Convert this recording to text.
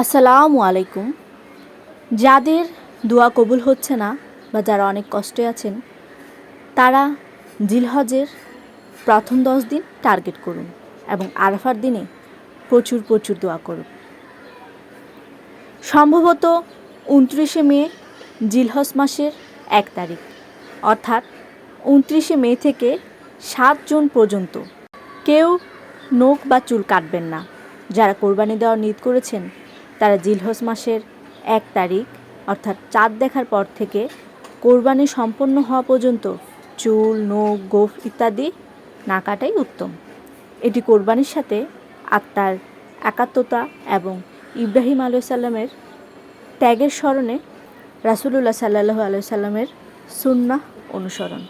আসসালামু আলাইকুম। যাদের দোয়া কবুল হচ্ছে না বা যারা অনেক কষ্টে আছেন, তারা জিলহজের প্রথম দশ দিন টার্গেট করুন এবং আরাফার দিনে প্রচুর প্রচুর দোয়া করুন। সম্ভবত উনত্রিশে মে জিলহজ মাসের এক তারিখ, অর্থাৎ উনত্রিশে মে থেকে সাত জুন পর্যন্ত কেউ নখ বা চুল কাটবেন না। যারা কোরবানি দেওয়ার নিদ করেছেন তারা জিলহস মাসের এক তারিখ, অর্থাৎ চাঁদ দেখার পর থেকে কোরবানি সম্পন্ন হওয়া পর্যন্ত চুল, নখ, গোফ ইত্যাদি না কাটাই উত্তম। এটি কোরবানির সাথে আত্মার একাত্মতা এবং ইব্রাহিম আলু সাল্লামের ত্যাগের স্মরণে রাসুলুল্লাহ সাল্লাহ আলু সাল্লামের সুন্নাহ অনুসরণ।